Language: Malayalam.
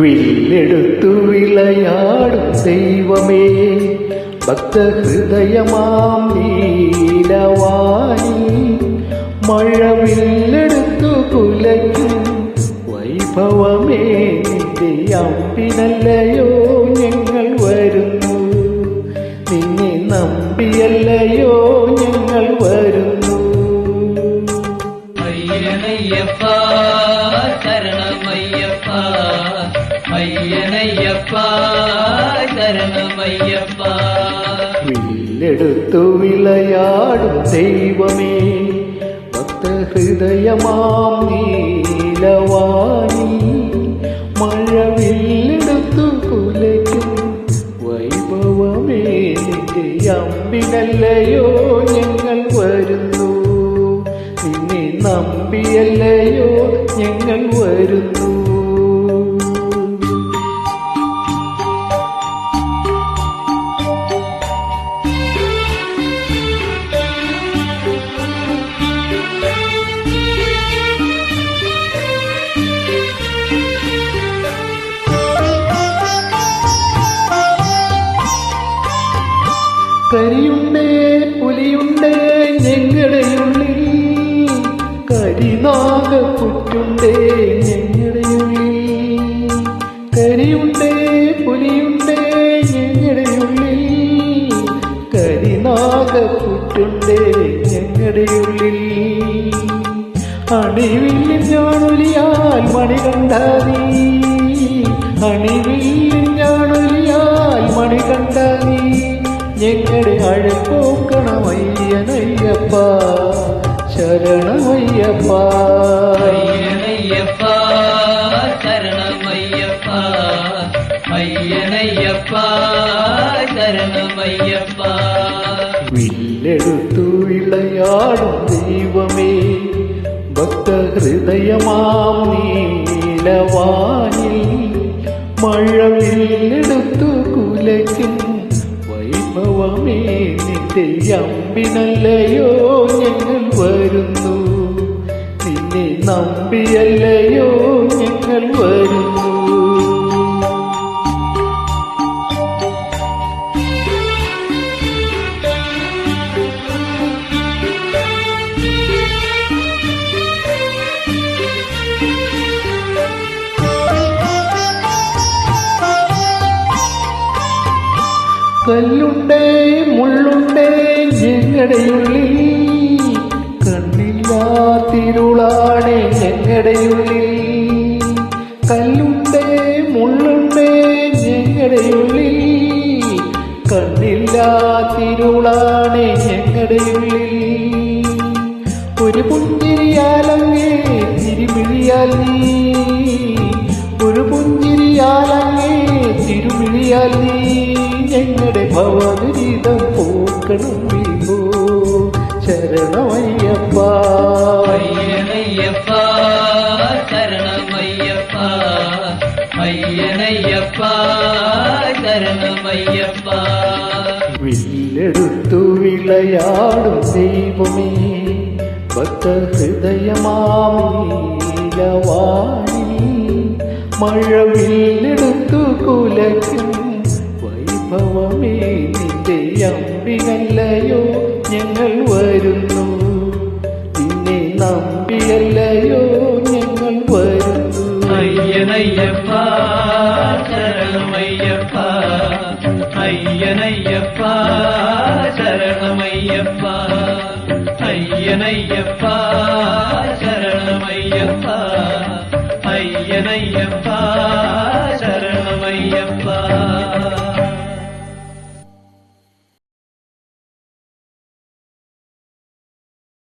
വില്ലെടുത്തു വിളയാടും ദൈവമേ ഭക്തഹൃദയമാം നീലവാണി മഴവില്ലെടുത്തു കുലയ്ക്കും. വൈഭവമേ നിന്റെ അമ്പിനല്ലയോ ഞങ്ങൾ വരുന്നു. നിന്നെ നമ്പിയല്ലയോ ഞങ്ങൾ വരുന്നു. അയ്യനയ്യപ്പ ശരണമയ്യപ്പ. അയ്യനയ്യപ്പ ശരണമയ്യപ്പ. വില്ലെടുത്തു വിളയാടും ദൈവമേ. ഭക്തഹൃദയമാം നീലവാണി. മഴവില്ലെടുത്തു കുലയ്ക്കും വൈഭവമേ. നിന്റെ അമ്പിനല്ലയോ ഞങ്ങൾ വരുന്നു. നിന്നെ നമ്പിയല്ലയോ ഞങ്ങൾ വരുന്നു. കരിയുണ്ടേ പുലിയുണ്ടേ ഞങ്ങളുടെ ഉള്ളിൽ. കരിനാഗ പുറ്റുണ്ടേ ഞങ്ങളുടെ ഉള്ളിൽ. കരിയുണ്ടേ പുലിയുണ്ടേ ഞങ്ങളുടെ ഉള്ളിൽ. കരിനാഗ പുറ്റുണ്ടേ ഞങ്ങളുടെ ഉള്ളിൽ. അണിവില്ലിൽ ഞാനൊലിയാൽ മണി കണ്ടാതി അണിവില്ലിൽ അഴപ്പോക്കണമയ്യനയ്യപ്പ ശരണമയ്യപ്പ. അയ്യനയ്യപ്പ ശരണമയ്യപ്പ. അയ്യനയ്യപ്പ ശരണമയ്യപ്പ. വില്ലെടുത്തു വിളയാടും ദൈവമേ ഭക്തഹൃദയമാം നീലവാനിൽ മഴവില്ലെടുത്തു കുലയ്ക്കും നിന്റെ അമ്പിനല്ലയോ ഞങ്ങൾ വരുന്നു. നിന്നെ നമ്പിയല്ലയോ കല്ലുണ്ടേ മുള്ളുണ്ടേ ഞങ്ങളുടെ ഉള്ളിൽ. കണ്ണില്ലാത്തിരുളാണേ ഞങ്ങളുടെ ഉള്ളിൽ. കല്ലുണ്ടേ മുള്ളുണ്ടേ ഞങ്ങളുടെ ഉള്ളിൽ. കണ്ണില്ലാത്തിരുളാണേ ഞങ്ങളുടെ ഉള്ളിൽ. ഒരു പുഞ്ചിരിയാലങ്ങേ തിരുമിഴിയാൽ നീ ഒരു പുഞ്ചിരിയാലങ്ങേ തിരുമിഴിയാൽ നീ ഞങ്ങളുടെ ഭവദുരിതം പോക്കണം വിഭോ. ശരണമയ്യപ്പ. അയ്യനയ്യപ്പ ശരണമയ്യപ്പ. അയ്യനയ്യപ്പ ശരണമയ്യപ്പ. വില്ലെടുത്തു വിളയാടും ദൈവമേ. ഭക്ത ഹൃദയമാവിലവാണി മഴ വില്ലെടുത്തു കുലയ്ക്കും വൈഭവമേ നിന്റെ അമ്പിനല്ലയോ ഞങ്ങൾ വരുന്നു. നിന്നെ നമ്പിയല്ലയോ? ഞങ്ങൾ വരുന്നു. അയ്യനയ്യപ്പ ശരണമയ്യപ്പ. അയ്യനയ്യപ്പ ശരണമയ്യപ്പ. അയ്യനയ്യപ്പ.